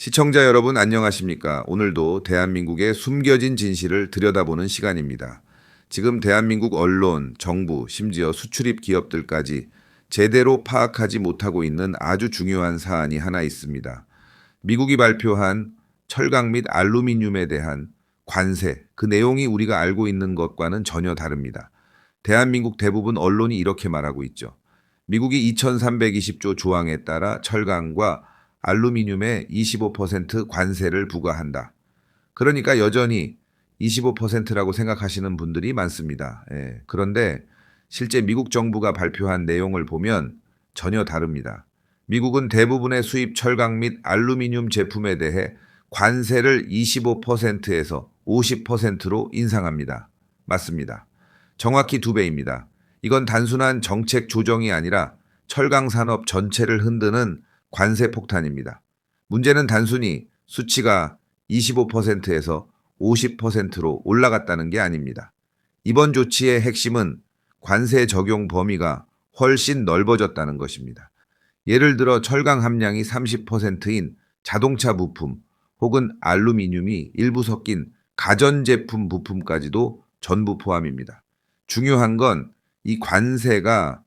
시청자 여러분 안녕하십니까? 오늘도 대한민국의 숨겨진 진실을 들여다보는 시간입니다. 지금 대한민국 언론, 정부, 심지어 수출입 기업들까지 제대로 파악하지 못하고 있는 아주 중요한 사안이 하나 있습니다. 미국이 발표한 철강 및 알루미늄에 대한 관세, 그 내용이 우리가 알고 있는 것과는 전혀 다릅니다. 대한민국 대부분 언론이 이렇게 말하고 있죠. 미국이 2320조 조항에 따라 철강과 알루미늄에 25% 관세를 부과한다. 그러니까 여전히 25%라고 생각하시는 분들이 많습니다. 예, 그런데 실제 미국 정부가 발표한 내용을 보면 전혀 다릅니다. 미국은 대부분의 수입 철강 및 알루미늄 제품에 대해 관세를 25%에서 50%로 인상합니다. 맞습니다. 정확히 두 배입니다. 이건 단순한 정책 조정이 아니라 철강 산업 전체를 흔드는 관세 폭탄입니다. 문제는 단순히 수치가 25%에서 50%로 올라갔다는 게 아닙니다. 이번 조치의 핵심은 관세 적용 범위가 훨씬 넓어졌다는 것입니다. 예를 들어 철강 함량이 30%인 자동차 부품 혹은 알루미늄이 일부 섞인 가전제품 부품까지도 전부 포함입니다. 중요한 건 이 관세가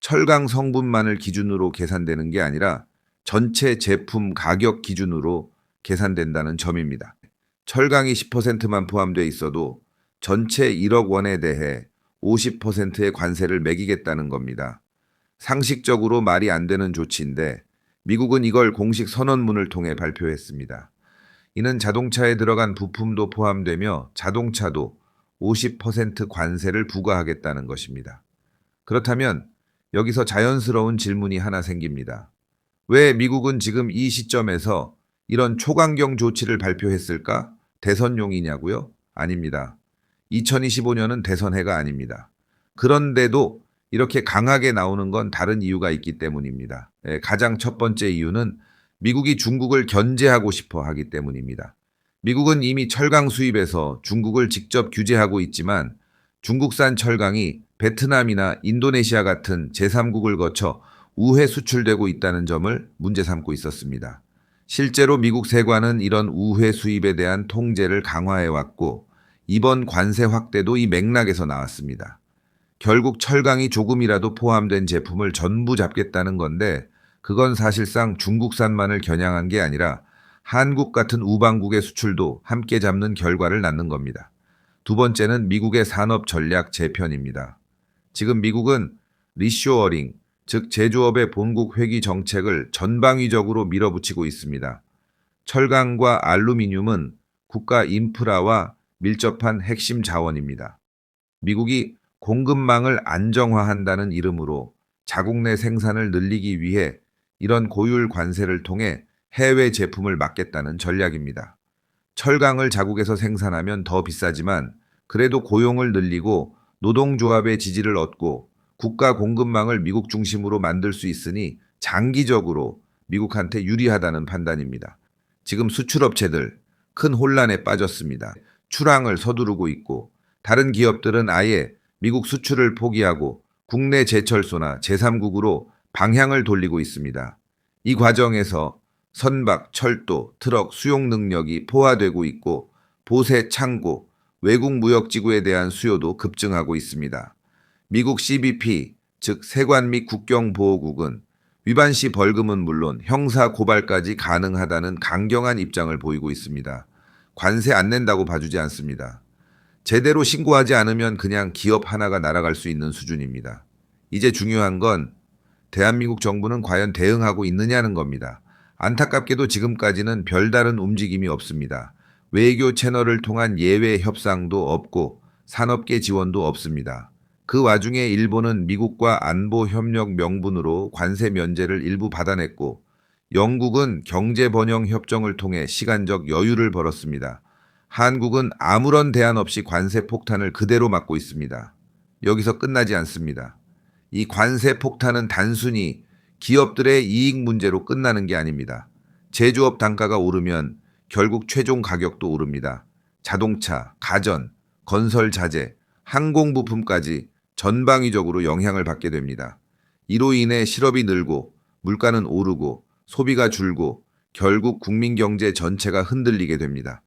철강 성분만을 기준으로 계산되는 게 아니라 전체 제품 가격 기준으로 계산된다는 점입니다. 철강이 10%만 포함되어 있어도 전체 1억 원에 대해 50%의 관세를 매기겠다는 겁니다. 상식적으로 말이 안 되는 조치인데 미국은 이걸 공식 선언문을 통해 발표했습니다. 이는 자동차에 들어간 부품도 포함되며 자동차도 50% 관세를 부과하겠다는 것입니다. 그렇다면 여기서 자연스러운 질문이 하나 생깁니다. 왜 미국은 지금 이 시점에서 이런 초강경 조치를 발표했을까? 대선용이냐고요? 아닙니다. 2025년은 대선해가 아닙니다. 그런데도 이렇게 강하게 나오는 건 다른 이유가 있기 때문입니다. 예, 가장 첫 번째 이유는 미국이 중국을 견제하고 싶어 하기 때문입니다. 미국은 이미 철강 수입에서 중국을 직접 규제하고 있지만 중국산 철강이 베트남이나 인도네시아 같은 제3국을 거쳐 우회 수출되고 있다는 점을 문제 삼고 있었습니다. 실제로 미국 세관은 이런 우회 수입에 대한 통제를 강화해 왔고 이번 관세 확대도 이 맥락에서 나왔습니다. 결국 철강이 조금이라도 포함된 제품을 전부 잡겠다는 건데 그건 사실상 중국산만을 겨냥한 게 아니라 한국 같은 우방국의 수출도 함께 잡는 결과를 낳는 겁니다. 두 번째는 미국의 산업 전략 재편입니다. 지금 미국은 리쇼어링, 즉 제조업의 본국 회귀 정책을 전방위적으로 밀어붙이고 있습니다. 철강과 알루미늄은 국가 인프라와 밀접한 핵심 자원입니다. 미국이 공급망을 안정화한다는 이름으로 자국 내 생산을 늘리기 위해 이런 고율 관세를 통해 해외 제품을 막겠다는 전략입니다. 철강을 자국에서 생산하면 더 비싸지만 그래도 고용을 늘리고 노동조합의 지지를 얻고 국가 공급망을 미국 중심으로 만들 수 있으니 장기적으로 미국한테 유리하다는 판단입니다. 지금 수출업체들 큰 혼란에 빠졌습니다. 출항을 서두르고 있고 다른 기업들은 아예 미국 수출을 포기하고 국내 제철소나 제3국으로 방향을 돌리고 있습니다. 이 과정에서 선박, 철도, 트럭 수용 능력이 포화되고 있고 보세 창고, 외국 무역 지구에 대한 수요도 급증하고 있습니다. 미국 CBP, 즉 세관 및 국경보호국은 위반 시 벌금은 물론 형사 고발까지 가능하다는 강경한 입장을 보이고 있습니다. 관세 안 낸다고 봐주지 않습니다. 제대로 신고하지 않으면 그냥 기업 하나가 날아갈 수 있는 수준입니다. 이제 중요한 건 대한민국 정부는 과연 대응하고 있느냐는 겁니다. 안타깝게도 지금까지는 별다른 움직임이 없습니다. 외교 채널을 통한 예외 협상도 없고 산업계 지원도 없습니다. 그 와중에 일본은 미국과 안보 협력 명분으로 관세 면제를 일부 받아냈고 영국은 경제 번영 협정을 통해 시간적 여유를 벌었습니다. 한국은 아무런 대안 없이 관세 폭탄을 그대로 맞고 있습니다. 여기서 끝나지 않습니다. 이 관세 폭탄은 단순히 기업들의 이익 문제로 끝나는 게 아닙니다. 제조업 단가가 오르면 결국 최종 가격도 오릅니다. 자동차, 가전, 건설 자재, 항공 부품까지 전방위적으로 영향을 받게 됩니다. 이로 인해 실업이 늘고 물가는 오르고 소비가 줄고 결국 국민 경제 전체가 흔들리게 됩니다.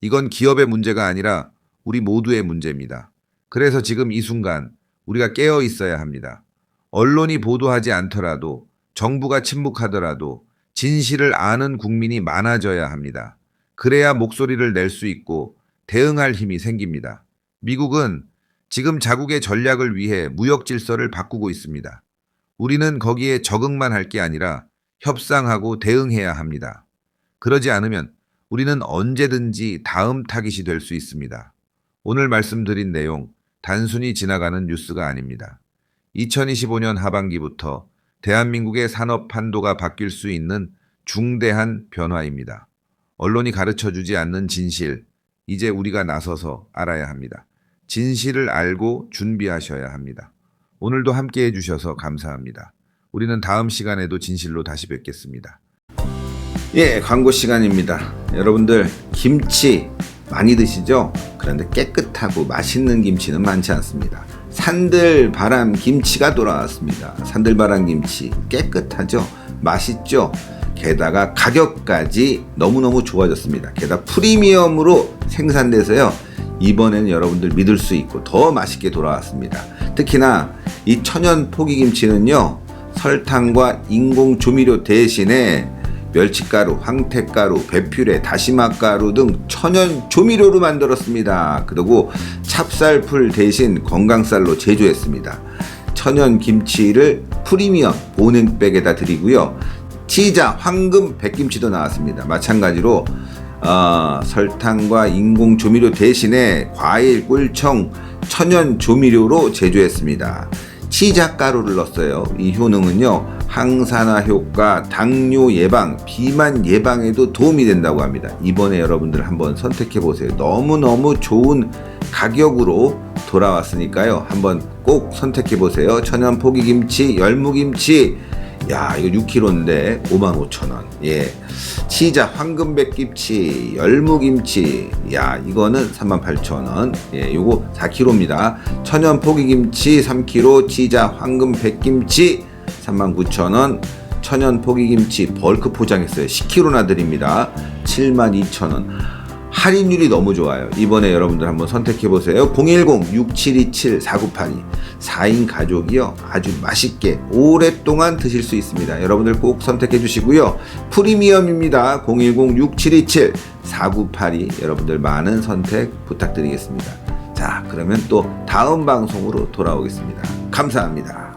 이건 기업의 문제가 아니라 우리 모두의 문제입니다. 그래서 지금 이 순간 우리가 깨어 있어야 합니다. 언론이 보도하지 않더라도 정부가 침묵하더라도 진실을 아는 국민이 많아져야 합니다. 그래야 목소리를 낼 수 있고 대응할 힘이 생깁니다. 미국은 지금 자국의 전략을 위해 무역 질서를 바꾸고 있습니다. 우리는 거기에 적응만 할 게 아니라 협상하고 대응해야 합니다. 그러지 않으면 우리는 언제든지 다음 타깃이 될 수 있습니다. 오늘 말씀드린 내용 단순히 지나가는 뉴스가 아닙니다. 2025년 하반기부터 대한민국의 산업 판도가 바뀔 수 있는 중대한 변화입니다. 언론이 가르쳐 주지 않는 진실, 이제 우리가 나서서 알아야 합니다. 진실을 알고 준비하셔야 합니다. 오늘도 함께 해주셔서 감사합니다. 우리는 다음 시간에도 진실로 다시 뵙겠습니다. 예, 광고 시간입니다. 여러분들, 김치 많이 드시죠? 그런데 깨끗하고 맛있는 김치는 많지 않습니다. 산들바람 김치가 돌아왔습니다. 산들바람 김치 깨끗하죠? 맛있죠? 게다가 가격까지 너무너무 좋아졌습니다. 게다가 프리미엄으로 생산돼서요. 이번에는 여러분들 믿을 수 있고 더 맛있게 돌아왔습니다. 특히나 이 천연 포기김치는요. 설탕과 인공 조미료 대신에 멸치가루, 황태가루, 배퓨레, 다시마가루 등 천연 조미료로 만들었습니다. 그리고 찹쌀풀 대신 건강쌀로 제조했습니다. 천연 김치를 프리미엄 보냉백에다 드리고요. 치자, 황금, 백김치도 나왔습니다. 마찬가지로 어, 설탕과 인공 조미료 대신에 과일, 꿀청, 천연 조미료로 제조했습니다. 치자 가루를 넣었어요. 이 효능은요. 항산화 효과, 당뇨 예방, 비만 예방에도 도움이 된다고 합니다. 이번에 여러분들 한번 선택해 보세요. 너무너무 좋은 가격으로 돌아왔으니까요. 한번 꼭 선택해 보세요. 천연 포기김치, 열무김치. 야, 이거 6kg인데 55,000원. 예. 치자 황금백김치, 열무김치. 야, 이거는 38,000원. 예, 요거 4kg입니다. 천연 포기김치 3kg, 치자 황금백김치 39,000원. 천연 포기김치 벌크 포장했어요. 10kg나 드립니다. 72,000원. 할인율이 너무 좋아요. 이번에 여러분들 한번 선택해 보세요. 010-6727-4982. 4인 가족이요. 아주 맛있게 오랫동안 드실 수 있습니다. 여러분들 꼭 선택해 주시고요. 프리미엄입니다. 010-6727-4982. 여러분들 많은 선택 부탁드리겠습니다. 자, 그러면 또 다음 방송으로 돌아오겠습니다. 감사합니다.